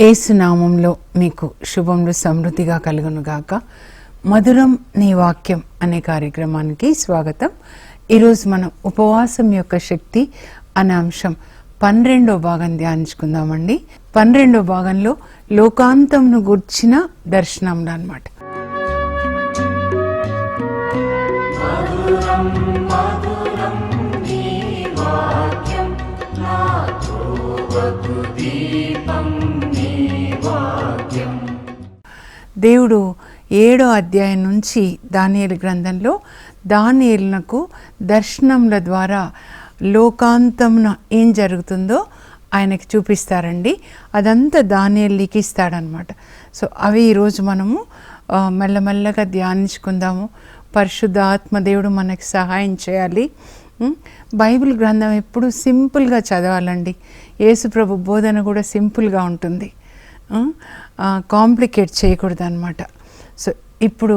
ఏసునామంలో మీకు శుభములు సమృద్ధిగా కలుగునుగాక మధురం నీ వాక్యం అనే కార్యక్రమానికి స్వాగతం. ఈరోజు మనం ఉపవాసం యొక్క శక్తి అనే అంశం పన్నెండో భాగం ధ్యానించుకుందామండి. పన్నెండో భాగంలో లోకాంతంను గుర్చిన దర్శనంలో అనమాట దేవుడు ఏడో అధ్యాయం నుంచి దానియలు గ్రంథంలో దానియలకు దర్శనముల ద్వారా లోకాంతమున ఏం జరుగుతుందో ఆయనకి చూపిస్తారండి. అదంతా దానియలు లిఖిస్తాడనమాట. సో అవి ఈరోజు మనము మెల్లమెల్లగా ధ్యానించుకుందాము. పరిశుద్ధ ఆత్మదేవుడు మనకి సహాయం చేయాలి. బైబిల్ గ్రంథం ఎప్పుడు సింపుల్గా చదవాలండి. యేసుప్రభు బోధన కూడా సింపుల్గా ఉంటుంది. కాంప్లికేట్ చేయకూడదు అనమాట సో ఇప్పుడు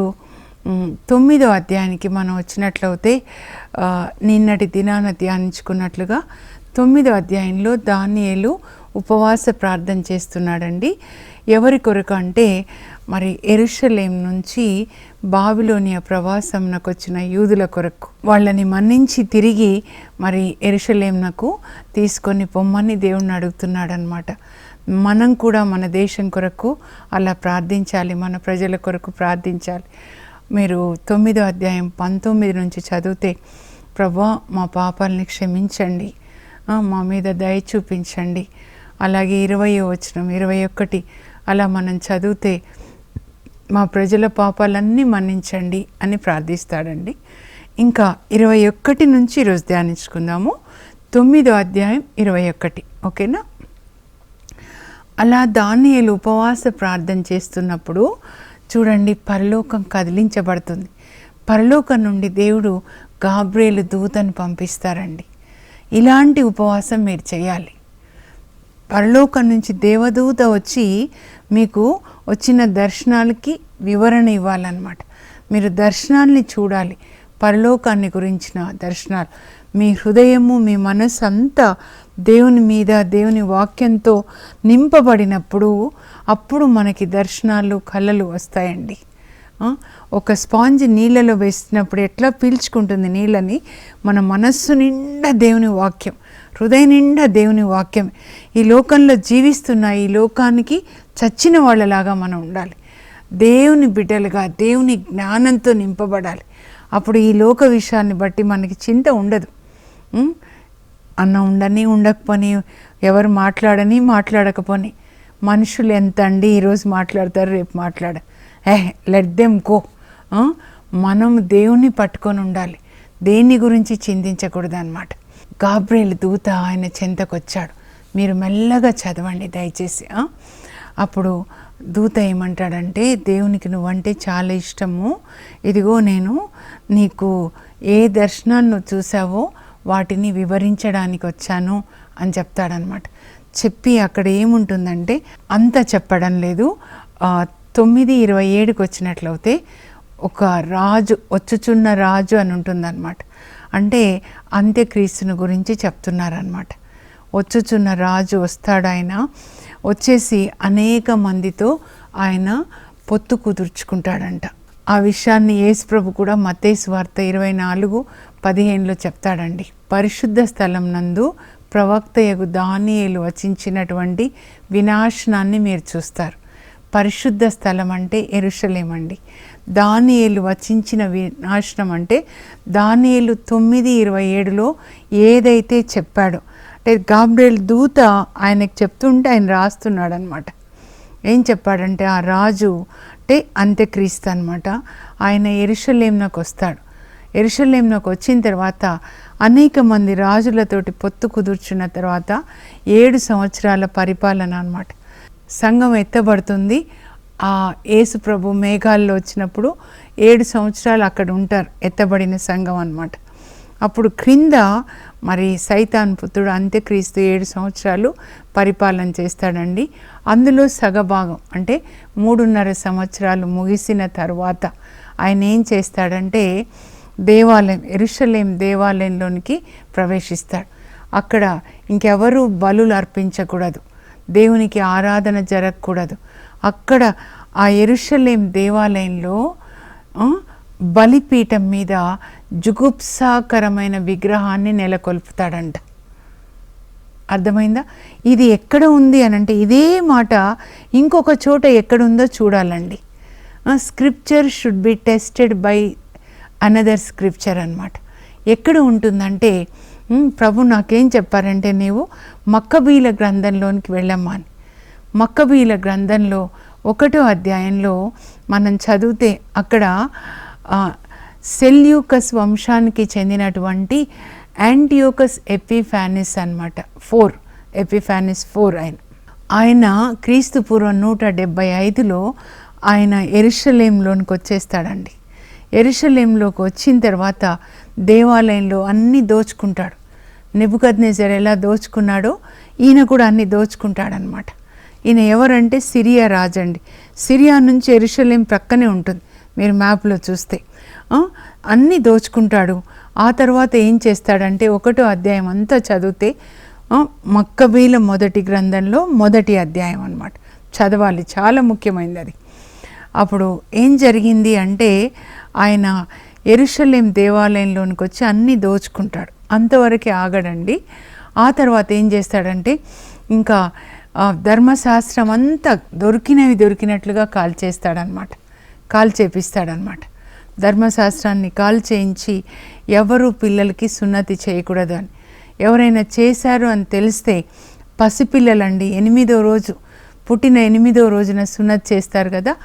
తొమ్మిదో అధ్యాయానికి మనం వచ్చినట్లయితే నిన్నటి దినాన ధ్యానించుకున్నట్లుగా తొమ్మిదో అధ్యాయంలో దానియేలు ఉపవాస ప్రార్థన చేస్తున్నాడండి. ఎవరి కొరకు అంటే మరి ఎరుషలేం నుంచి బాబిలోనియా ప్రవాసంనకు వచ్చిన యూదుల కొరకు. వాళ్ళని మన్నించి తిరిగి మరి ఎరుషలేంనకు తీసుకొని పొమ్మని దేవుణ్ణి అడుగుతున్నాడనమాట మనం కూడా మన దేశం కొరకు అలా ప్రార్థించాలి మన ప్రజల కొరకు ప్రార్థించాలి. మీరు తొమ్మిదో అధ్యాయం పంతొమ్మిది నుంచి చదివితే ప్రభా మా పాపాలని క్షమించండి. మా మీద దయ చూపించండి. అలాగే ఇరవై వచనం ఇరవై ఒకటి అలా మనం చదివితే మా ప్రజల పాపాలన్నీ మన్నించండి అని ప్రార్థిస్తాడండి. ఇంకా ఇరవై ఒక్కటి నుంచి ఈరోజు ధ్యానించుకుందాము. తొమ్మిదో అధ్యాయం ఇరవై ఒకటి ఓకేనా? అలా దానియలు ఉపవాస ప్రార్థన చేస్తున్నప్పుడు చూడండి పరలోకం కదిలించబడుతుంది. పరలోకం నుండి దేవుడు గాబ్రేలు దూతను పంపిస్తారండి. ఇలాంటి ఉపవాసం మీరు చేయాలి. పరలోకం నుంచి దేవదూత వచ్చి మీకు వచ్చిన దర్శనాలకి వివరణ ఇవ్వాలన్నమాట. మీరు దర్శనాల్ని చూడాలి. పరలోకాన్ని గురించిన దర్శనాలు. మీ హృదయము మీ మనసు అంతా దేవుని మీద దేవుని వాక్యంతో నింపబడినప్పుడు అప్పుడు మనకి దర్శనాలు కళలు వస్తాయండి. ఒక స్పాంజ్ నీళ్ళలో వేసినప్పుడు ఎట్లా పీల్చుకుంటుంది నీళ్ళని? మన మనస్సు నిండా దేవుని వాక్యం హృదయ నిండా దేవుని వాక్యం. ఈ లోకంలో జీవిస్తున్న ఈ లోకానికి చచ్చిన వాళ్ళలాగా మనం ఉండాలి. దేవుని బిడ్డలుగా దేవుని జ్ఞానంతో నింపబడాలి. అప్పుడు ఈ లోక విషయాన్ని బట్టి మనకి చింత ఉండదు. అన్న ఉండని ఉండకపోని ఎవరు మాట్లాడని మాట్లాడకపోని. మనుషులు ఎంత అండి ఈరోజు మాట్లాడతారు రేపు మాట్లాడ. ఏ లెట్ దెమ్ కో మనం దేవుని పట్టుకొని ఉండాలి. దేని గురించి చింతించకూడదు అనమాట గాబ్రేలు దూత ఆయన చెంతకొచ్చాడు. మీరు మెల్లగా చదవండి దయచేసి అప్పుడు దూత ఏమంటాడంటే దేవునికి నువ్వంటే చాలా ఇష్టము. ఇదిగో నేను నీకు ఏ దర్శనాన్ని నువ్వు చూసావో వాటిని వివరించడానికి వచ్చాను అని చెప్తాడనమాట. చెప్పి అక్కడ ఏముంటుందంటే అంత చెప్పడం లేదు. తొమ్మిది ఇరవై ఏడుకి వచ్చినట్లయితే ఒక రాజు వచ్చుచున్న రాజు అని ఉంటుందన్నమాట. అంటే అంత్యక్రీస్తుని గురించి చెప్తున్నారనమాట వచ్చుచున్న రాజు వస్తాడు ఆయన వచ్చేసి అనేక మందితో ఆయన పొత్తు కుదుర్చుకుంటాడంట. ఆ విషయాన్ని యేసుప్రభు కూడా మతేసు వార్త ఇరవై నాలుగు పదిహేనులో చెప్తాడండి. పరిశుద్ధ స్థలం నందు ప్రవక్తయగు దానియేలు వచించినటువంటి వినాశనాన్ని మీరు చూస్తారు. పరిశుద్ధ స్థలం అంటే ఎరుషలేమండి. దానియేలు వచించిన వినాశనం అంటే దానియేలు తొమ్మిది ఇరవై ఏడులో ఏదైతే చెప్పాడో అంటే గాబ్రియల్ దూత ఆయనకు చెప్తుంటే ఆయన రాస్తున్నాడు అనమాట ఏం చెప్పాడంటే ఆ రాజు అంటే అంత్యక్రీస్తు అనమాట ఆయన ఎరుషలేంలోకి వస్తాడు. ఎరుషలేంలోకి వచ్చిన తర్వాత అనేక మంది రాజులతోటి పొత్తు కుదుర్చున్న తర్వాత ఏడు సంవత్సరాల పరిపాలన అనమాట సంఘం ఎత్తబడుతుంది. ఆ యేసు ప్రభు మేఘాల్లో వచ్చినప్పుడు ఏడు సంవత్సరాలు అక్కడ ఉంటారు. ఎత్తబడిన సంఘం అనమాట అప్పుడు క్రింద మరి సైతాన్ పుత్రుడు అంత్యక్రీస్తు ఏడు సంవత్సరాలు పరిపాలన చేస్తాడండి. అందులో సగభాగం అంటే మూడున్నర సంవత్సరాలు ముగిసిన తర్వాత ఆయన ఏం చేస్తాడంటే దేవాలయం ఎరుషలేం దేవాలయంలోనికి ప్రవేశిస్తాడు. అక్కడ ఇంకెవరు బలులు అర్పించకూడదు. దేవునికి ఆరాధన జరగకూడదు. అక్కడ ఆ ఎరుషలేం దేవాలయంలో బలిపీఠం మీద జుగుప్సాకరమైన విగ్రహాన్ని నెలకొల్పుతాడంట. అర్థమైందా? ఇది ఎక్కడ ఉంది అని అంటే ఇదే మాట ఇంకొక చోట ఎక్కడ ఉందో చూడాలండి scripture should be tested by another scripture అన్నమాట. ఎక్కడ ఉంటుందంటే ప్రభు నాకేం చెప్పారంటే నీవు మక్కబీల గ్రంథంలోనికి వెళ్ళమ్మా అని. మక్కబీల గ్రంథంలో ఒకటో అధ్యాయంలో మనం చదివితే అక్కడ సెల్యూకస్ వంశానికి చెందినటువంటి యాంటియోకస్ ఎపిఫానిస్ అనమాట ఫోర్ ఎపిఫానిస్ ఫోర్ ఆయన. ఆయన క్రీస్తు పూర్వం నూట డెబ్భై ఐదులో ఆయన ఎరుషలేంలోనికి వచ్చేస్తాడండి. ఎరుషలేంలోకి వచ్చిన తర్వాత దేవాలయంలో అన్నీ దోచుకుంటాడు. నెబుకద్నేజర్ ఎలా దోచుకున్నాడో ఈయన కూడా అన్ని దోచుకుంటాడనమాట ఈయన ఎవరంటే సిరియా రాజండి. సిరియా నుంచి ఎరుషలేం ప్రక్కనే ఉంటుంది. మీరు మ్యాప్లో చూస్తే. అన్నీ దోచుకుంటాడు. ఆ తర్వాత ఏం చేస్తాడంటే ఒకటో అధ్యాయం అంతా చదివితే మక్కబీల మొదటి గ్రంథంలో మొదటి అధ్యాయం అనమాట చదవాలి చాలా ముఖ్యమైనది అది. అప్పుడు ఏం జరిగింది అంటే ఆయన ఎరుషలేం దేవాలయంలోనికి వచ్చి అన్నీ దోచుకుంటాడు. అంతవరకే ఆగడండి. ఆ తర్వాత ఏం చేస్తాడంటే ఇంకా ధర్మశాస్త్రం అంతా దొరికినవి దొరికినట్లుగా కాల్ చేస్తాడనమాట కాల్ చేపిస్తాడనమాట ధర్మశాస్త్రాన్ని కాల్ చేయించి ఎవరు పిల్లలకి సున్నతి చేయకూడదు అని. ఎవరైనా చేశారు అని తెలిస్తే పసిపిల్లలండి ఎనిమిదో రోజు పుట్టిన ఎనిమిదో రోజున సున్నతి చేస్తారు కదా.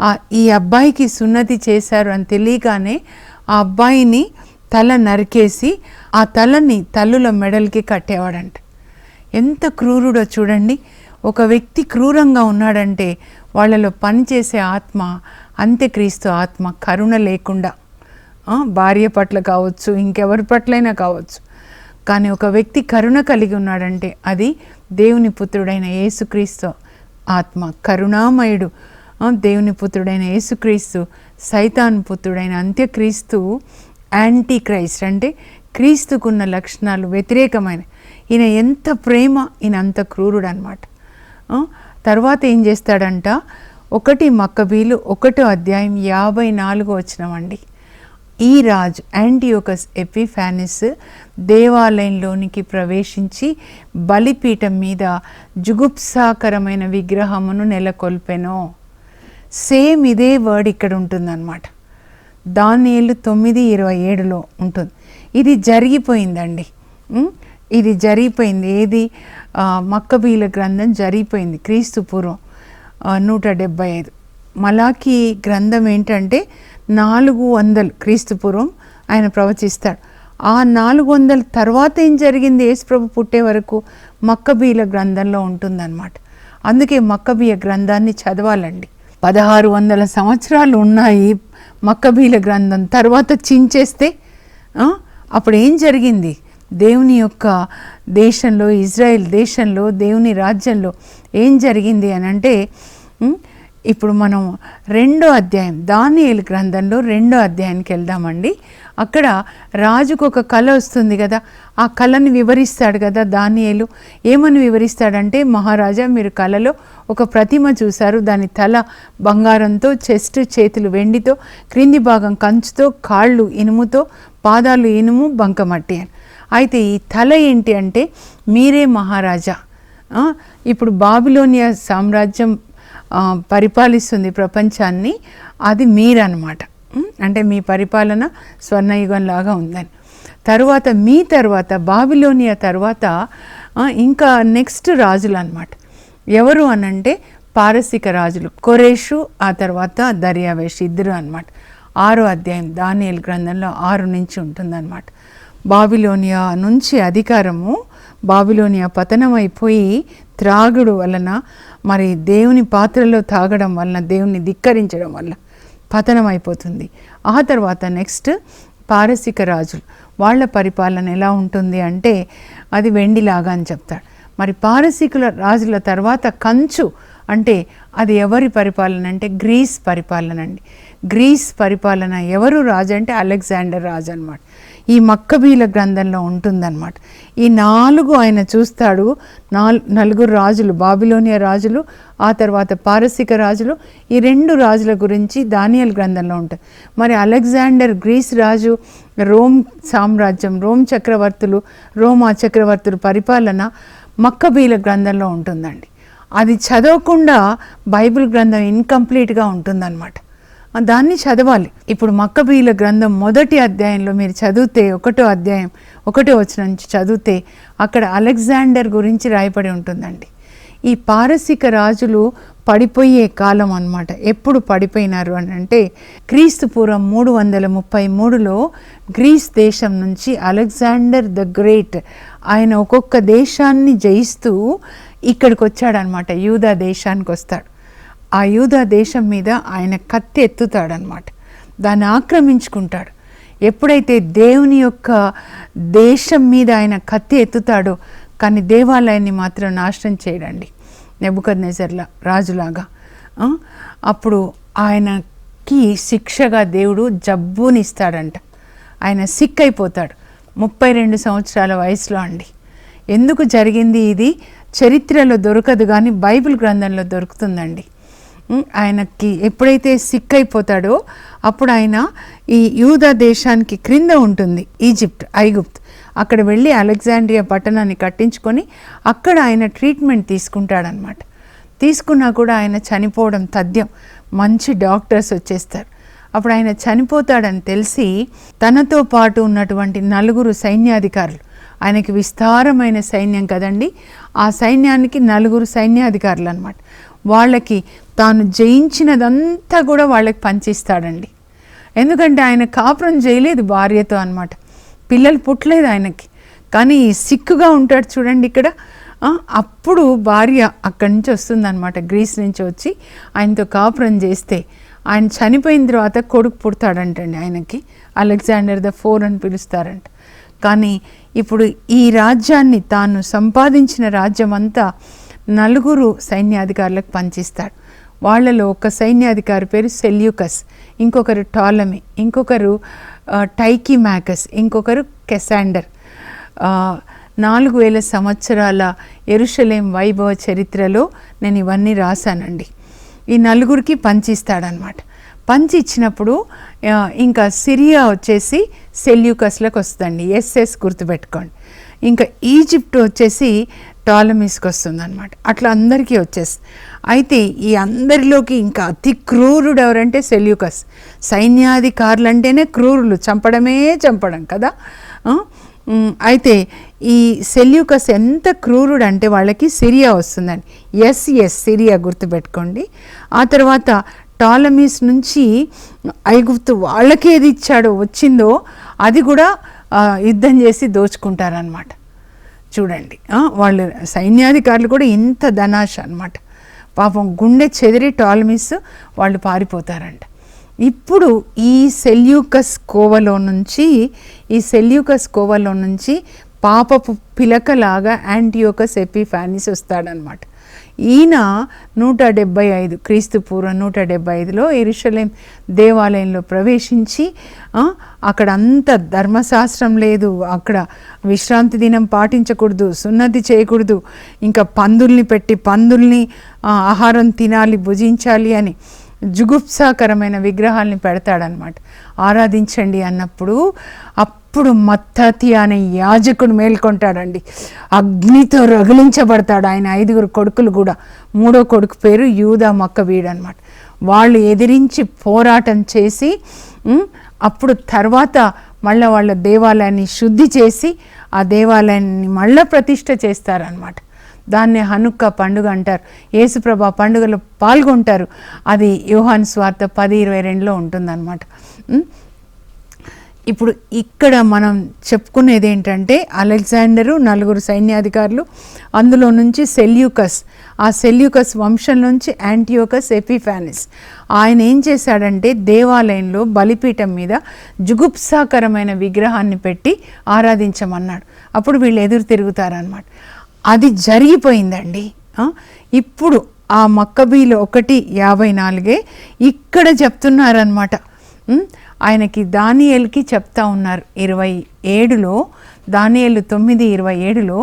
ఆ ఈ అబ్బాయికి సున్నతి చేశారు అని తెలియగానే ఆ అబ్బాయిని తల నరికేసి ఆ తలని తల్లుల మెడల్కి కట్టేవాడంట. ఎంత క్రూరుడో చూడండి. ఒక వ్యక్తి క్రూరంగా ఉన్నాడంటే వాళ్ళలో పనిచేసే ఆత్మ అంత్యక్రీస్తు ఆత్మ కరుణ లేకుండా భార్య పట్ల కావచ్చు ఇంకెవరి పట్లైనా కావచ్చు. కానీ ఒక వ్యక్తి కరుణ కలిగి ఉన్నాడంటే అది దేవుని పుత్రుడైన యేసుక్రీస్తు ఆత్మ కరుణామయుడు. దేవుని పుత్రుడైన యేసుక్రీస్తు సైతాన్ పుత్రుడైన అంత్యక్రీస్తు యాంటీ క్రైస్ట్ అంటే క్రీస్తుకున్న లక్షణాలు వ్యతిరేకమైన ఈయన ఎంత ప్రేమ ఈయన అంత క్రూరుడు అనమాట తర్వాత ఏం చేస్తాడంట ఒకటి మక్కబీలు ఒకటో అధ్యాయం యాభై నాలుగు వచ్చినవండి ఈ రాజు యాంటీయోకస్ ఎపిఫానిస్ దేవాలయంలోనికి ప్రవేశించి బలిపీఠం మీద జుగుప్సాకరమైన విగ్రహమును నెలకొల్పెను. సేమ్ ఇదే వర్డ్ ఇక్కడ ఉంటుందన్నమాట. దానియేలు తొమ్మిది ఇరవై ఏడులో ఉంటుంది. ఇది జరిగిపోయిందండి. ఇది జరిగిపోయింది. ఏది? మక్కబీల గ్రంథం జరిగిపోయింది. క్రీస్తు పూర్వం. నూట డెబ్భై ఐదు. మలాఖీ గ్రంథం ఏంటంటే నాలుగు వందలు క్రీస్తుపూర్వం ఆయన ప్రవచిస్తాడు. ఆ నాలుగు వందల తర్వాత ఏం జరిగింది? యేసుప్రభు పుట్టే వరకు మక్కబీల గ్రంథంలో ఉంటుందన్నమాట. అందుకే మక్కబీయ గ్రంథాన్ని చదవాలండి. పదహారు వందల సంవత్సరాలు ఉన్నాయి మక్కబీల గ్రంథం తర్వాత చించేస్తే అప్పుడు ఏం జరిగింది? దేవుని యొక్క దేశంలో ఇజ్రాయెల్ దేశంలో దేవుని రాజ్యంలో ఏం జరిగింది అని అంటే ఇప్పుడు మనం రెండో అధ్యాయం దానియలు గ్రంథంలో రెండో అధ్యాయానికి వెళ్దామండి. అక్కడ రాజుకు ఒక కళ వస్తుంది కదా ఆ కళను వివరిస్తాడు కదా దానియలు. ఏమని వివరిస్తాడంటే మహారాజా మీరు కళలో ఒక ప్రతిమ చూశారు దాని తల బంగారంతో చెస్ట్ చేతులు వెండితో క్రింది భాగం కంచుతో కాళ్ళు ఇనుముతో పాదాలు ఇనుము బంకమట్టి అని. అయితే ఈ తల ఏంటి అంటే మీరే మహారాజా. ఇప్పుడు బాబిలోనియా సామ్రాజ్యం పరిపాలిస్తుంది ప్రపంచాన్ని అది మీరన్నమాట. అంటే మీ పరిపాలన స్వర్ణయుగంలాగా ఉందని. తరువాత మీ తర్వాత బాబిలోనియా తర్వాత ఇంకా నెక్స్ట్ రాజులు అనమాట ఎవరు అనంటే పారసిక రాజులు. కొరేషు ఆ తర్వాత దర్యావేష్ ఇద్దరు అనమాట ఆరో అధ్యాయం దానియల్ గ్రంథంలో ఆరు నుంచి ఉంటుందన్నమాట. బాబిలోనియా నుంచి అధికారము బాబిలోనియా పతనమైపోయి త్రాగుడు వలన మరి దేవుని పాత్రలో తాగడం వలన దేవుని ధిక్కరించడం వల్ల పతనం అయిపోతుంది ఆ తర్వాత నెక్స్ట్ పారసిక రాజులు. వాళ్ళ పరిపాలన ఎలా ఉంటుంది అంటే అది వెండిలాగా అని చెప్తాడు. మరి పారసీకుల రాజుల తర్వాత కంచు అంటే అది ఎవరి పరిపాలన అంటే గ్రీస్ పరిపాలన అండి. గ్రీస్ పరిపాలన ఎవరు రాజు అంటే అలెగ్జాండర్ రాజు అనమాట ఈ మక్కబీల గ్రంథంలో ఉంటుందన్నమాట. ఈ నాలుగు ఆయన చూస్తాడు. నాల్ నలుగురు రాజులు బాబిలోనియా రాజులు ఆ తర్వాత పారసిక రాజులు ఈ రెండు రాజుల గురించి దానియల్ గ్రంథంలో ఉంటుంది మరి అలెగ్జాండర్ గ్రీస్ రాజు రోమ్ సామ్రాజ్యం రోమ్ చక్రవర్తులు రోమా చక్రవర్తులు పరిపాలన మక్కబీల గ్రంథంలో ఉంటుందండి. అది చదవకుండా బైబిల్ గ్రంథం ఇన్కంప్లీట్గా ఉంటుందన్నమాట. దాన్ని చదవాలి. ఇప్పుడు మక్కబీల గ్రంథం మొదటి అధ్యాయంలో మీరు చదివితే ఒకటో అధ్యాయం ఒకటో వచ్చిన నుంచి చదివితే అక్కడ అలెగ్జాండర్ గురించి రాయబడి ఉంటుందండి. ఈ పారసిక రాజులు పడిపోయే కాలం అనమాట ఎప్పుడు పడిపోయినారు అని అంటే క్రీస్తు పూర్వం మూడు వందల ముప్పై మూడులో గ్రీస్ దేశం నుంచి అలెగ్జాండర్ ద గ్రేట్ ఆయన ఒక్కొక్క దేశాన్ని జయిస్తూ ఇక్కడికి వచ్చాడనమాట యూదా దేశానికి వస్తాడు. ఆ యూదా దేశం మీద ఆయన కత్తి ఎత్తుతాడనమాట దాన్ని ఆక్రమించుకుంటాడు. ఎప్పుడైతే దేవుని యొక్క దేశం మీద ఆయన కత్తి ఎత్తుతాడో కానీ దేవాలయాన్ని మాత్రం నాశనం చేయడండి. నెబుకద్నెజర్లా రాజులాగా అప్పుడు ఆయనకి శిక్షగా దేవుడు జబ్బునిస్తాడంట. ఆయన సిక్ అయిపోతాడు. ముప్పై రెండు సంవత్సరాల వయసులో అండి. ఎందుకు జరిగింది ఇది? చరిత్రలో దొరకదు కానీ బైబిల్ గ్రంథంలో దొరుకుతుందండి. ఆయనకి ఎప్పుడైతే సిక్ అయిపోతాడో అప్పుడు ఆయన ఈ యూదా దేశానికి క్రింద ఉంటుంది ఈజిప్ట్ ఐగుప్త్. అక్కడ వెళ్ళి అలెగ్జాండ్రియా పట్టణాన్ని కట్టించుకొని అక్కడ ఆయన ట్రీట్మెంట్ తీసుకుంటాడనమాట. తీసుకున్నా కూడా ఆయన చనిపోవడం తథ్యం. మంచి డాక్టర్స్ వచ్చేస్తారు. అప్పుడు ఆయన చనిపోతాడని తెలిసి తనతో పాటు ఉన్నటువంటి నలుగురు సైన్యాధికారులు ఆయనకి విస్తారమైన సైన్యం కదండి ఆ సైన్యానికి నలుగురు సైన్యాధికారులు అనమాట వాళ్ళకి తాను జయించినదంతా కూడా వాళ్ళకి పంచిస్తాడండి ఎందుకంటే ఆయన కాపురం చేయలేదు భార్యతో అనమాట పిల్లలు పుట్టలేదు ఆయనకి. కానీ సిక్కుగా ఉంటాడు చూడండి ఇక్కడ. అప్పుడు భార్య అక్కడి నుంచి వస్తుందన్నమాట. గ్రీస్ నుంచి వచ్చి ఆయనతో కాపురం చేస్తే ఆయన చనిపోయిన తర్వాత కొడుకు పుడతాడంటండి ఆయనకి. అలెగ్జాండర్ ద ఫోర్ అని పిలుస్తారంట. కానీ ఇప్పుడు ఈ రాజ్యాన్ని తాను సంపాదించిన రాజ్యం అంతా నలుగురు సైన్యాధికారులకు పంచిస్తాడు వాళ్ళలో ఒక సైన్యాధికారి పేరు సెల్యూకస్ ఇంకొకరు టాలమీ ఇంకొకరు టైకీ మ్యాకస్ ఇంకొకరు కెసాండర్. నాలుగు వేల సంవత్సరాల ఎరుషలేం వైభవ చరిత్రలో నేను ఇవన్నీ రాశానండి. ఈ నలుగురికి పంచిస్తాడనమాట పంచి ఇచ్చినప్పుడు ఇంకా సిరియా వచ్చేసి సెల్యూకస్లకు వస్తుందండి. ఎస్ఎస్ గుర్తుపెట్టుకోండి. ఇంకా ఈజిప్ట్ వచ్చేసి టాలమీస్కి వస్తుందన్నమాట. అట్లా అందరికీ వచ్చేస్తుంది అయితే ఈ అందరిలోకి ఇంకా అతి క్రూరుడు ఎవరంటే సెల్యూకస్. సైన్యాధికారులు అంటేనే క్రూరులు చంపడమే చంపడం కదా? అయితే ఈ సెల్యూకస్ ఎంత క్రూరుడు అంటే వాళ్ళకి సిరియా వస్తుందని ఎస్ ఎస్ సిరియా గుర్తుపెట్టుకోండి. ఆ తర్వాత టాలమీస్ నుంచి ఐగుప్తు వాళ్ళకి ఏది ఇచ్చాడో వచ్చిందో అది కూడా యుద్ధం చేసి దోచుకుంటారనమాట చూడండి వాళ్ళు సైన్యాధికారులు కూడా ఇంత ధనాశ అన్నమాట. పాపం గుండె చెదిరి టాల్మిస్ వాళ్ళు పారిపోతారంట. ఇప్పుడు ఈ సెల్యూకస్ కోవలో నుంచి ఈ సెల్యూకస్ కోవలో నుంచి పాపపు పిలకలాగా యాంటీయోకస్ ఎపిఫానిస్ వస్తాడనమాట ఈయన నూట డెబ్బై ఐదు క్రీస్తు పూర్వం నూట డెబ్బై ఐదులో ఎరుషలేం దేవాలయంలో ప్రవేశించి అక్కడ అంత ధర్మశాస్త్రం లేదు అక్కడ విశ్రాంతి దినం పాటించకూడదు సున్నతి చేయకూడదు ఇంకా పందుల్ని పెట్టి పందుల్ని ఆహారం తినాలి భుజించాలి అని జుగుప్సాకరమైన విగ్రహాల్ని పెడతాడనమాట ఆరాధించండి అన్నప్పుడు అప్పుడు మత్తతి అనే యాజకుడు మేల్కొంటాడండి. అగ్నితో రగిలించబడతాడు ఆయన ఐదుగురు కొడుకులు కూడా. మూడో కొడుకు పేరు యూదా మక్కవీడు అనమాట వాళ్ళు ఎదిరించి పోరాటం చేసి అప్పుడు తర్వాత మళ్ళీ వాళ్ళ దేవాలయాన్ని శుద్ధి చేసి ఆ దేవాలయాన్ని మళ్ళీ ప్రతిష్ట చేస్తారనమాట దాన్ని హనుక్క పండుగ అంటారు. యేసుప్రభ పండుగలో పాల్గొంటారు. అది యోహాన్ స్వార్థ పది ఇరవై రెండులో ఉంటుందన్నమాట. ఇప్పుడు ఇక్కడ మనం చెప్పుకునేది ఏంటంటే అలెగ్జాండరు నలుగురు సైన్యాధికారులు అందులో నుంచి సెల్యూకస్ ఆ సెల్యూకస్ వంశం నుంచి యాంటీయోకస్ ఎపిఫానిస్. ఆయన ఏం చేశాడంటే దేవాలయంలో బలిపీఠం మీద జుగుప్సాకరమైన విగ్రహాన్ని పెట్టి ఆరాధించమన్నాడు. అప్పుడు వీళ్ళు ఎదురు తిరుగుతారనమాట అది జరిగిపోయిందండి. ఇప్పుడు ఆ మక్కబీలో ఒకటి యాభై నాలుగే ఇక్కడ చెప్తున్నారనమాట ఆయనకి దానియల్కి చెప్తా ఉన్నారు. ఇరవై ఏడులో దానియలు తొమ్మిది ఇరవై ఏడులో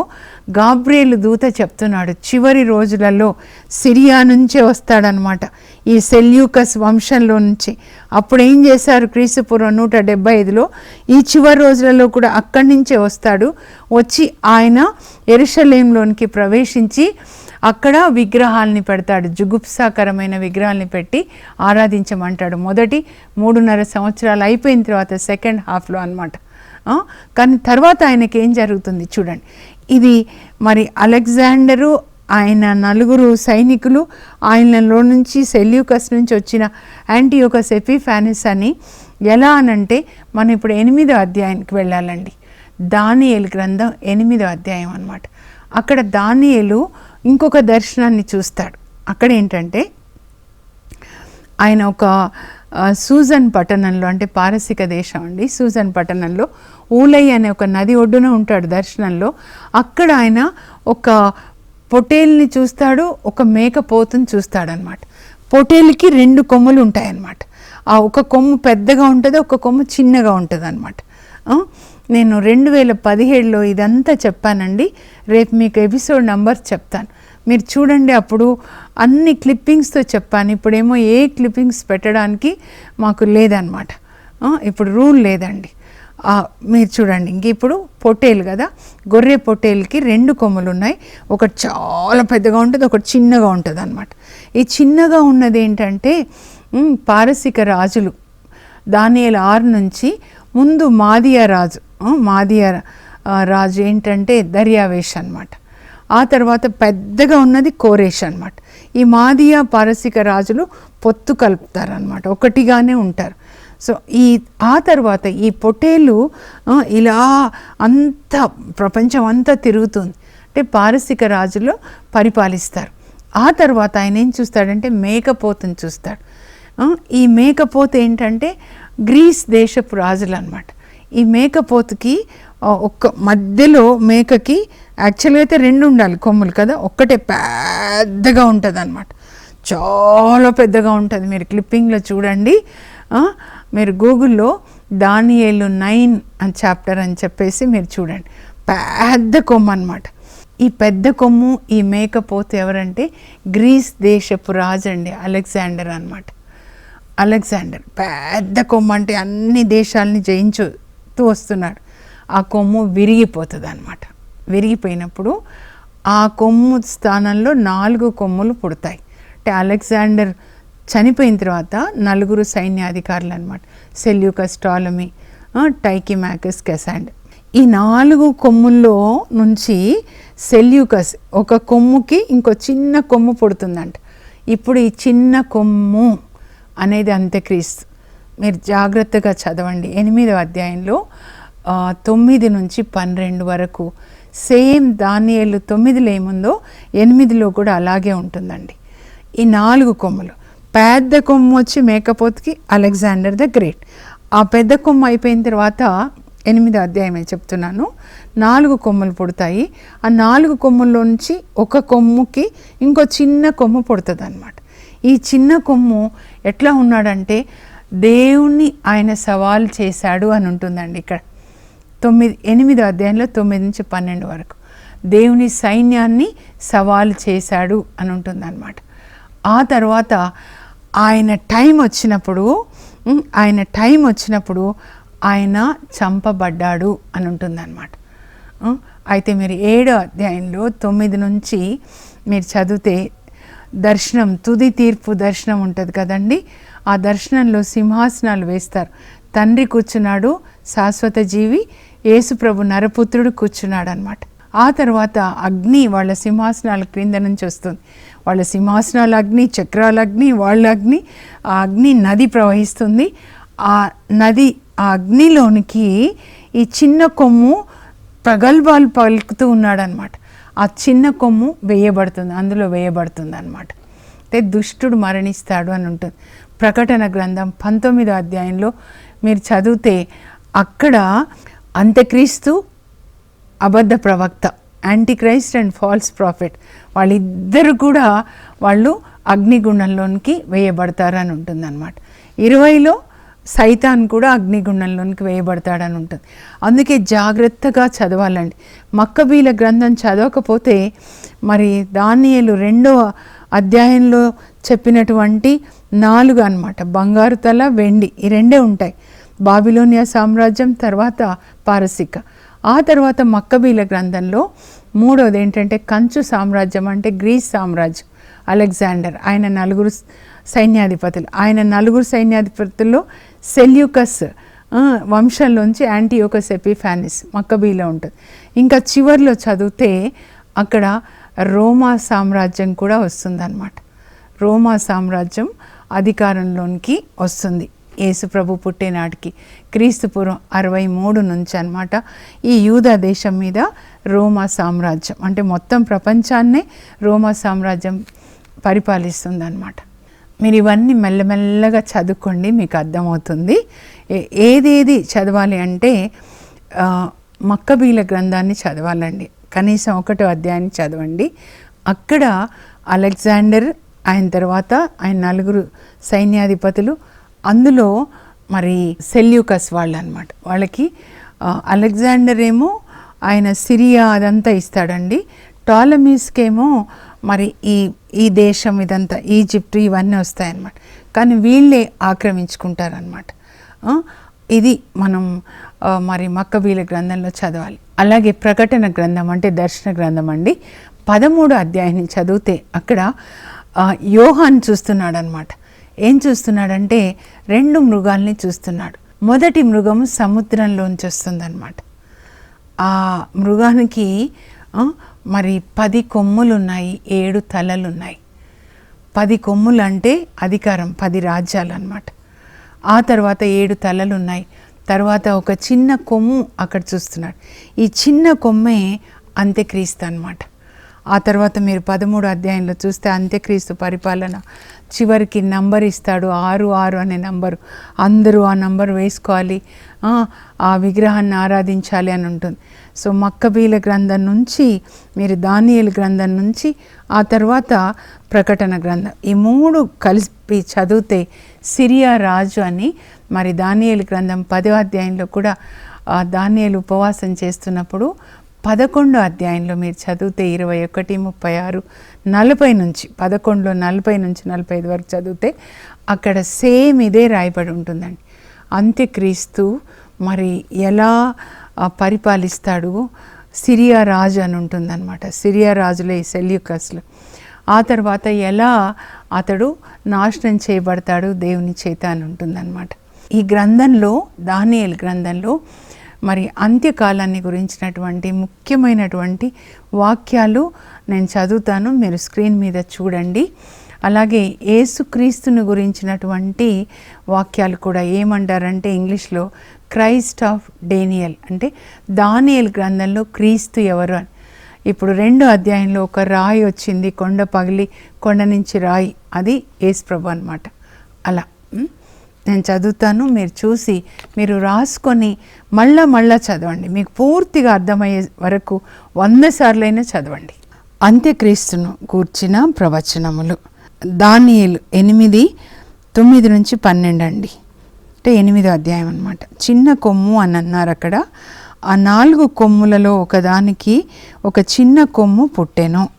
గాబ్రియేలు దూత చెప్తున్నాడు. చివరి రోజులలో సిరియా నుంచే వస్తాడనమాట ఈ సెల్యూకస్ వంశంలో నుంచి. అప్పుడు ఏం చేశారు క్రీస్తుపూర్వం నూట డెబ్బై ఐదులో? ఈ చివరి రోజులలో కూడా అక్కడి నుంచే వస్తాడు. వచ్చి ఆయన ఎరుషలేంలోనికి ప్రవేశించి అక్కడ విగ్రహాలని పెడతాడు. జుగుప్సాకరమైన విగ్రహాలని పెట్టి ఆరాధించమంటాడు. మొదటి మూడున్నర సంవత్సరాలు అయిపోయిన తర్వాత సెకండ్ హాఫ్లో అనమాట కానీ తర్వాత ఆయనకి ఏం జరుగుతుంది చూడండి. ఇది మరి అలెగ్జాండరు ఆయన నలుగురు సైనికులు ఆయనలో నుంచి సెల్యూకస్ నుంచి వచ్చిన యాంటీయోకస్ ఎపిఫానిస్ అని ఎలా అనంటే మనం ఇప్పుడు ఎనిమిదో అధ్యాయానికి వెళ్ళాలండి. దానియేలు గ్రంథం ఎనిమిదో అధ్యాయం అనమాట అక్కడ దానియేలు ఇంకొక దర్శనాన్ని చూస్తాడు. అక్కడ ఏంటంటే ఆయన ఒక సూజన్ పట్టణంలో అంటే పారసిక దేశం అండి. సూజన్ పట్టణంలో ఊలై అనే ఒక నది ఒడ్డున ఉంటాడు దర్శనంలో. అక్కడ ఆయన ఒక పొటేల్ని చూస్తాడు ఒక మేకపోతుని చూస్తాడనమాట. పొటేల్కి రెండు కొమ్ములు ఉంటాయన్నమాట. ఆ ఒక కొమ్ము పెద్దగా ఉంటుంది ఒక కొమ్ము చిన్నగా ఉంటుంది అనమాట నేను రెండు వేల పదిహేడులో ఇదంతా చెప్పానండి. రేపు మీకు ఎపిసోడ్ నంబర్ చెప్తాను. మీరు చూడండి అప్పుడు అన్ని క్లిప్పింగ్స్తో చెప్పాను. ఇప్పుడేమో ఏ క్లిప్పింగ్స్ పెట్టడానికి మాకు లేదనమాట ఇప్పుడు రూల్ లేదండి. మీరు చూడండి ఇంక ఇప్పుడు పొట్టేలు కదా? గొర్రె పొట్టేలుకి రెండు కొమ్ములు ఉన్నాయి ఒకటి చాలా పెద్దగా ఉంటుంది ఒకటి చిన్నగా ఉంటుంది అనమాట ఈ చిన్నగా ఉన్నది ఏంటంటే పారసిక రాజులు దానియల ఆరు నుంచి ముందు మాదియా రాజు మాదియా రాజు ఏంటంటే దర్యావేష్ అన్నమాట. ఆ తర్వాత పెద్దగా ఉన్నది కోరేష్ అన్నమాట. ఈ మాదియా పారసిక రాజులు పొత్తు కలుపుతారనమాట ఒకటిగానే ఉంటారు. సో ఈ ఆ తర్వాత ఈ పొటేలు ఇలా అంత ప్రపంచం అంతా తిరుగుతుంది. అంటే పారసిక రాజులు పరిపాలిస్తారు. ఆ తర్వాత ఆయన ఏం చూస్తాడంటే మేకపోతను చూస్తాడు. ఈ మేకపోత ఏంటంటే గ్రీస్ దేశపు రాజులు అనమాట ఈ మేకపోతుకి ఒక్క మధ్యలో మేకకి యాక్చువల్గా అయితే రెండు ఉండాలి కొమ్ములు కదా ఒక్కటే పెద్దగా ఉంటుంది అనమాట చాలా పెద్దగా ఉంటుంది. మీరు క్లిప్పింగ్లో చూడండి. మీరు గూగుల్లో దానియేలు నైన్ అని చాప్టర్ అని చెప్పేసి మీరు చూడండి. పెద్ద కొమ్ము అనమాట ఈ పెద్ద కొమ్ము ఈ మేకపోతు ఎవరంటే గ్రీస్ దేశపు రాజు అండి అలెగ్జాండర్ అనమాట అలెగ్జాండర్ పెద్ద కొమ్ము అంటే అన్ని దేశాలని జయించుతూ వస్తున్నాడు. ఆ కొమ్ము విరిగిపోతుంది అనమాట విరిగిపోయినప్పుడు ఆ కొమ్ము స్థానంలో నాలుగు కొమ్ములు పుడతాయి. అంటే అలెగ్జాండర్ చనిపోయిన తర్వాత నలుగురు సైన్యాధికారులు అనమాట సెల్యూకస్ టాలమీ టైకిమాకస్ కెసాండ్. ఈ నాలుగు కొమ్ముల్లో నుంచి సెల్యూకస్ ఒక కొమ్ముకి ఇంకో చిన్న కొమ్ము పుడుతుందంట. ఇప్పుడు ఈ చిన్న కొమ్ము అనేది అంత్యక్రీస్తు. మీరు జాగ్రత్తగా చదవండి. ఎనిమిదవ అధ్యాయంలో తొమ్మిది నుంచి పన్నెండు వరకు సేమ్ దానియలు తొమ్మిదిలో ఏముందో ఎనిమిదిలో కూడా అలాగే ఉంటుందండి. ఈ నాలుగు కొమ్ములు. పెద్ద కొమ్ము వచ్చి మేకపోతుకి అలెగ్జాండర్ ద గ్రేట్. ఆ పెద్ద కొమ్ము అయిపోయిన తర్వాత ఎనిమిదో అధ్యాయమే చెప్తున్నాను. నాలుగు కొమ్ములు పుడతాయి. ఆ నాలుగు కొమ్ముల్లో నుంచి ఒక కొమ్ముకి ఇంకో చిన్న కొమ్ము పుడుతుంది అనమాట ఈ చిన్న కొమ్ము ఎట్లా ఉన్నాడంటే దేవుణ్ణి ఆయన సవాల్ చేశాడు అని ఉంటుందండి ఇక్కడ. తొమ్మిది ఎనిమిదో అధ్యాయంలో తొమ్మిది నుంచి పన్నెండు వరకు. దేవుని సైన్యాన్ని సవాలు చేశాడు అని ఉంటుందన్నమాట. ఆ తర్వాత ఆయన టైం వచ్చినప్పుడు ఆయన టైం వచ్చినప్పుడు ఆయన చంపబడ్డాడు అని ఉంటుందన్నమాట. అయితే మీరు ఏడో అధ్యాయంలో తొమ్మిది నుంచి మీరు చదివితే దర్శనం తుది తీర్పు దర్శనం ఉంటుంది కదండి. ఆ దర్శనంలో సింహాసనాలు వేస్తారు. తండ్రి కూర్చున్నాడు శాశ్వత జీవి యేసుప్రభు నరపుత్రుడు కూర్చున్నాడు అనమాట ఆ తర్వాత అగ్ని వాళ్ళ సింహాసనాల క్రింద నుంచి వస్తుంది. వాళ్ళ సింహాసనాల అగ్ని చక్రాల అగ్ని వాళ్ళ అగ్ని ఆ అగ్ని నది ప్రవహిస్తుంది. ఆ నది ఆ అగ్నిలోనికి ఈ చిన్న కొమ్ము ప్రగల్భాలు పలుకుతూ ఉన్నాడనమాట ఆ చిన్న కొమ్ము వేయబడుతుంది అందులో వేయబడుతుంది అనమాట అంటే దుష్టుడు మరణిస్తాడు అని ఉంటుంది. ప్రకటన గ్రంథం పంతొమ్మిదో అధ్యాయంలో మీరు చదివితే అక్కడ అంత్యక్రీస్తు అబద్ధ ప్రవక్త antichrist and false prophet వాళ్ళిద్దరు కూడా వాళ్ళు అగ్నిగుండంలోనికి వేయబడతారని ఉంటుందన్నమాట. ఇరవైలో సైతాన్ కూడా అగ్నిగుండంలోనికి వేయబడతాడని ఉంటుంది. అందుకే జాగ్రత్తగా చదవాలండి. మక్కబీల గ్రంథం చదవకపోతే మరి దానియలు రెండవ అధ్యాయంలో చెప్పినటువంటి నాలుగు అనమాట బంగారు తల వెండి ఈ రెండే ఉంటాయి. బాబిలోనియా సామ్రాజ్యం తర్వాత పారసిక. ఆ తర్వాత మక్కబీల గ్రంథంలో మూడోది ఏంటంటే కంచు సామ్రాజ్యం అంటే గ్రీస్ సామ్రాజ్యం. అలెగ్జాండర్ ఆయన నలుగురు సైన్యాధిపతులు. ఆయన నలుగురు సైన్యాధిపతుల్లో సెల్యూకస్ వంశంలోంచి యాంటీయోకస్ ఎపిఫానిస్ మక్కబీలో ఉంటుంది. ఇంకా చివర్లో చదివితే అక్కడ రోమా సామ్రాజ్యం కూడా వస్తుందన్నమాట. రోమా సామ్రాజ్యం అధికారంలోనికి వస్తుంది. యేసు ప్రభు క్రీస్తుపూర్వం అరవై మూడు నుంచి అనమాట ఈ యూదా దేశం మీద రోమా సామ్రాజ్యం అంటే మొత్తం ప్రపంచాన్నే రోమా సామ్రాజ్యం పరిపాలిస్తుందన్నమాట. మీరు ఇవన్నీ మెల్లమెల్లగా చదువుకోండి మీకు అర్థమవుతుంది. ఏ- ఏదేది చదవాలి అంటే మక్కబీల గ్రంథాన్ని చదవాలండి. కనీసం ఒకటో అధ్యాయాన్ని చదవండి. అక్కడ అలెగ్జాండర్ ఆయన తర్వాత ఆయన నలుగురు సైన్యాధిపతులు అందులో మరి సెల్యూకస్ వాళ్ళు అనమాట వాళ్ళకి అలెగ్జాండర్ ఏమో ఆయన సిరియా అదంతా ఇస్తాడండి. టాలమీస్కేమో మరి ఈ ఈ దేశం ఇదంతా ఈజిప్ట్ ఇవన్నీ వస్తాయన్నమాట. కానీ వీళ్ళే ఆక్రమించుకుంటారనమాట ఇది మనం మరి మక్కబీల గ్రంథంలో చదవాలి. అలాగే ప్రకటన గ్రంథం అంటే దర్శన గ్రంథం అండి. పదమూడు అధ్యాయాన్ని చదివితే అక్కడ యోహాన్ చూస్తున్నాడనమాట ఏం చూస్తున్నాడంటే రెండు మృగాల్ని చూస్తున్నాడు. మొదటి మృగం సముద్రంలోంచి వస్తుందన్నమాట. ఆ మృగానికి మరి పది కొమ్ములు ఉన్నాయి ఏడు తలలు ఉన్నాయి పది కొమ్ములు అంటే అధికారం పది రాజ్యాలు అన్నమాట ఆ తర్వాత ఏడు తలలు ఉన్నాయి తర్వాత ఒక చిన్న కొమ్ము అక్కడ చూస్తున్నాడు. ఈ చిన్న కొమ్మే అంత్యక్రీస్తు అనమాట ఆ తర్వాత మీరు పదమూడు అధ్యాయంలో చూస్తే అంత్యక్రీస్తు పరిపాలన చివరికి నంబర్ ఇస్తాడు ఆరు ఆరు అనే నంబరు. అందరూ ఆ నంబర్ వేసుకోవాలి. ఆ, విగ్రహాన్ని ఆరాధించాలి అని ఉంటుంది. సో మక్కబీల గ్రంథం నుంచి మీరు దానియల గ్రంథం నుంచి ఆ తర్వాత ప్రకటన గ్రంథం. ఈ మూడు కలిపి చదివితే సిరియా రాజు అని మరి దానియేలు గ్రంథం పదో అధ్యాయంలో కూడా ఆ ధాన్యాలు ఉపవాసం చేస్తున్నప్పుడు పదకొండో అధ్యాయంలో మీరు చదివితే ఇరవై ఒకటి ముప్పై ఆరు నలభై నుంచి పదకొండులో నలభై నుంచి నలభై ఐదు వరకు చదివితే అక్కడ సేమ్ ఇదే రాయబడి ఉంటుందండి. అంత్యక్రీస్తు మరి ఎలా పరిపాలిస్తాడు? సిరియా రాజు అని ఉంటుందన్నమాట. సిరియా రాజులే ఈ సెల్యుకస్లు. ఆ తర్వాత ఎలా అతడు నాశనం చేయబడతాడు? దేవుని చేత అని ఉంటుందన్నమాట. ఈ గ్రంథంలో దానియల్ గ్రంథంలో మరి అంత్యకాలాన్ని గురించినటువంటి ముఖ్యమైనటువంటి వాక్యాలు నేను చదువుతాను. మీరు స్క్రీన్ మీద చూడండి. అలాగే ఏసుక్రీస్తుని గురించినటువంటి వాక్యాలు కూడా ఏమంటారంటే ఇంగ్లీష్లో క్రైస్ట్ ఆఫ్ డేనియల్ అంటే దానియల్ గ్రంథంలో క్రీస్తు ఎవరు అని. ఇప్పుడు రెండో అధ్యాయంలో ఒక రాయి వచ్చింది కొండ పగిలి కొండ నుంచి రాయి. అది ఏసుప్రభు అనమాట అలా. నేను చదువుతాను మీరు చూసి మీరు రాసుకొని మళ్ళా మళ్ళా చదవండి. మీకు పూర్తిగా అర్థమయ్యే వరకు వంద సార్లైనా చదవండి. అంత్యక్రీస్తును కూర్చిన ప్రవచనములు. దానియలు ఎనిమిది తొమ్మిది నుంచి పన్నెండు అండి. అంటే ఎనిమిదో అధ్యాయం అనమాట చిన్న కొమ్ము అని అన్నారు అక్కడ. ఆ నాలుగు కొమ్ములలో ఒకదానికి ఒక చిన్న కొమ్ము పుట్టెను.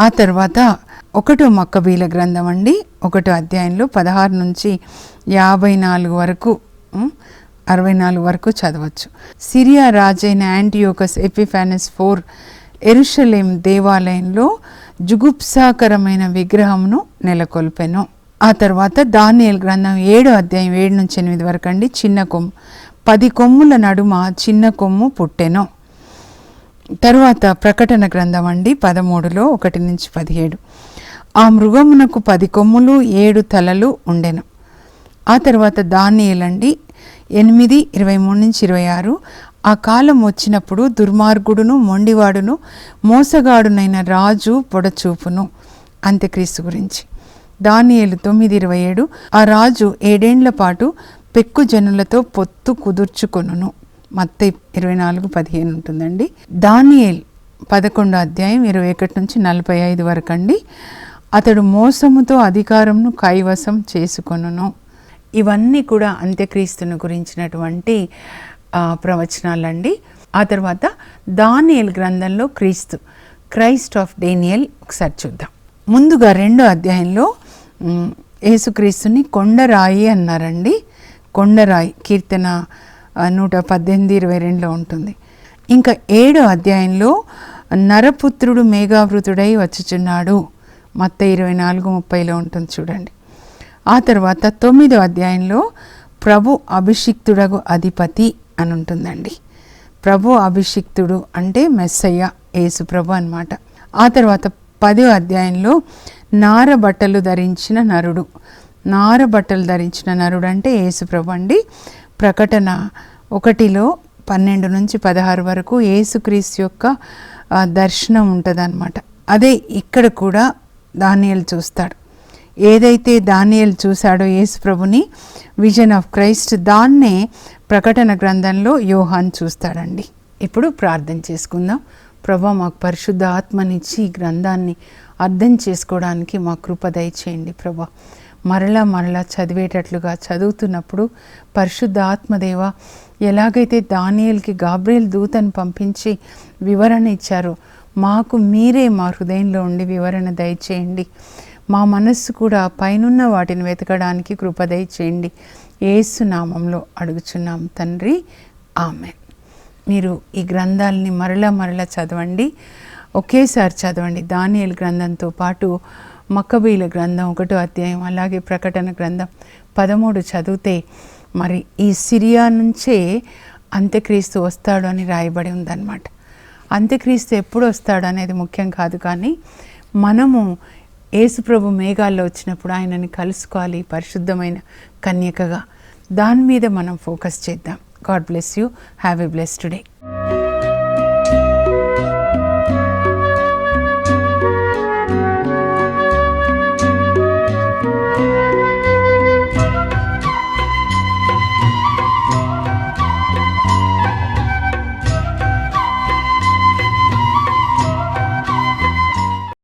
ఆ తర్వాత ఒకటో మక్కబీల గ్రంథం అండి. ఒకటో అధ్యాయంలో పదహారు నుంచి యాభై నాలుగు వరకు అరవై నాలుగు వరకు చదవచ్చు. సిరియా రాజైన యాంటీయోకస్ ఎపిఫానస్ ఫోర్ ఎరుషలేం దేవాలయంలో జుగుప్సాకరమైన విగ్రహమును నెలకొల్పెను. ఆ తర్వాత దానియల్ గ్రంథం ఏడు అధ్యాయం ఏడు నుంచి ఎనిమిది వరకు అండి చిన్న కొమ్ము. పది కొమ్ముల నడుమ చిన్న కొమ్ము పుట్టెను. తరువాత ప్రకటన గ్రంథం అండి పదమూడులో ఒకటి నుంచి పదిహేడు. ఆ మృగమునకు పది కొమ్ములు ఏడు తలలు ఉండెను. ఆ తర్వాత దానియలండి ఎనిమిది ఇరవై మూడు నుంచి ఇరవై ఆరు. ఆ కాలం వచ్చినప్పుడు దుర్మార్గుడును మొండివాడును మోసగాడునైన రాజు పొడచూపును అంత్యక్రీస్తు గురించి. దానియేలు తొమ్మిది ఇరవై ఏడు. ఆ రాజు ఏడేండ్ల పాటు పెక్కు జనులతో పొత్తు కుదుర్చుకొనును. మత్త ఇరవై నాలుగు పదిహేను ఉంటుందండి. దానియేల్ పదకొండో అధ్యాయం ఇరవై ఒకటి నుంచి నలభై ఐదు వరకు అండి అతడు మోసముతో అధికారంను కైవసం చేసుకొనును. ఇవన్నీ కూడా అంత్యక్రీస్తుని గురించినటువంటి ప్రవచనాలండి. ఆ తర్వాత దానియల్ గ్రంథంలో క్రీస్తు క్రైస్ట్ ఆఫ్ డేనియల్ ఒకసారి చూద్దాం. ముందుగా రెండో అధ్యాయంలో యేసుక్రీస్తుని కొండరాయి అన్నారండి. కొండరాయి కీర్తన నూట పద్దెనిమిది ఇరవై రెండులో ఉంటుంది. ఇంకా ఏడో అధ్యాయంలో నరపుత్రుడు మేఘావృతుడై వచ్చుచున్నాడు. మత్త ఇరవై నాలుగు ముప్పైలో ఉంటుంది చూడండి. ఆ తర్వాత తొమ్మిదో అధ్యాయంలో ప్రభు అభిషిక్తుడగు అధిపతి అని ఉంటుందండి ప్రభు అభిషిక్తుడు అంటే మెస్సయ్య యేసు ప్రభు అనమాట ఆ తర్వాత పదో అధ్యాయంలో నార బట్టలు ధరించిన నరుడు. నార బట్టలు ధరించిన నరుడు అంటే యేసు ప్రభు అండి. ప్రకటన ఒకటిలో పన్నెండు నుంచి పదహారు వరకు యేసుక్రీస్తు యొక్క దర్శనం ఉంటుందన్నమాట. అదే ఇక్కడ కూడా దానియలు చూస్తాడు. ఏదైతే దానియల్ చూశాడో యేసుప్రభుని విజన్ ఆఫ్ క్రైస్ట్ దాన్నే ప్రకటన గ్రంథంలో యోహాన్ చూస్తాడండి. ఇప్పుడు ప్రార్థన చేసుకుందాం. ప్రభా మాకు పరిశుద్ధ ఆత్మనిచ్చి ఈ గ్రంథాన్ని అర్థం చేసుకోవడానికి మా కృప దయచేయండి ప్రభా. మరలా మరలా చదివేటట్లుగా చదువుతున్నప్పుడు పరిశుద్ధ ఆత్మదేవ ఎలాగైతే దానియల్కి గాబ్రియల్ దూతను పంపించి వివరణ ఇచ్చారో మాకు మీరే మా హృదయంలో ఉండి వివరణ దయచేయండి. మా మనస్సు కూడా పైనున్న వాటిని వెతకడానికి కృప చేయండి. ఏసు నామంలో అడుగుచున్నాం తండ్రి. ఆమె మీరు ఈ గ్రంథాలని మరలా మరలా చదవండి. ఒకేసారి చదవండి. దానియల్ గ్రంథంతో పాటు మక్కబీల గ్రంథం ఒకటో అధ్యాయం అలాగే ప్రకటన గ్రంథం పదమూడు చదివితే మరి ఈ సిరియా నుంచే అంత్యక్రీస్తు వస్తాడు అని రాయబడి ఉందన్నమాట. అంత్యక్రీస్తు ఎప్పుడు వస్తాడు అనేది ముఖ్యం కాదు కానీ మనము యేసుప్రభు మేఘాల్లో వచ్చినప్పుడు ఆయనని కలుసుకోవాలి పరిశుద్ధమైన కన్యకగా. దాని మీద మనం ఫోకస్ చేద్దాం. God bless you. Have a bless today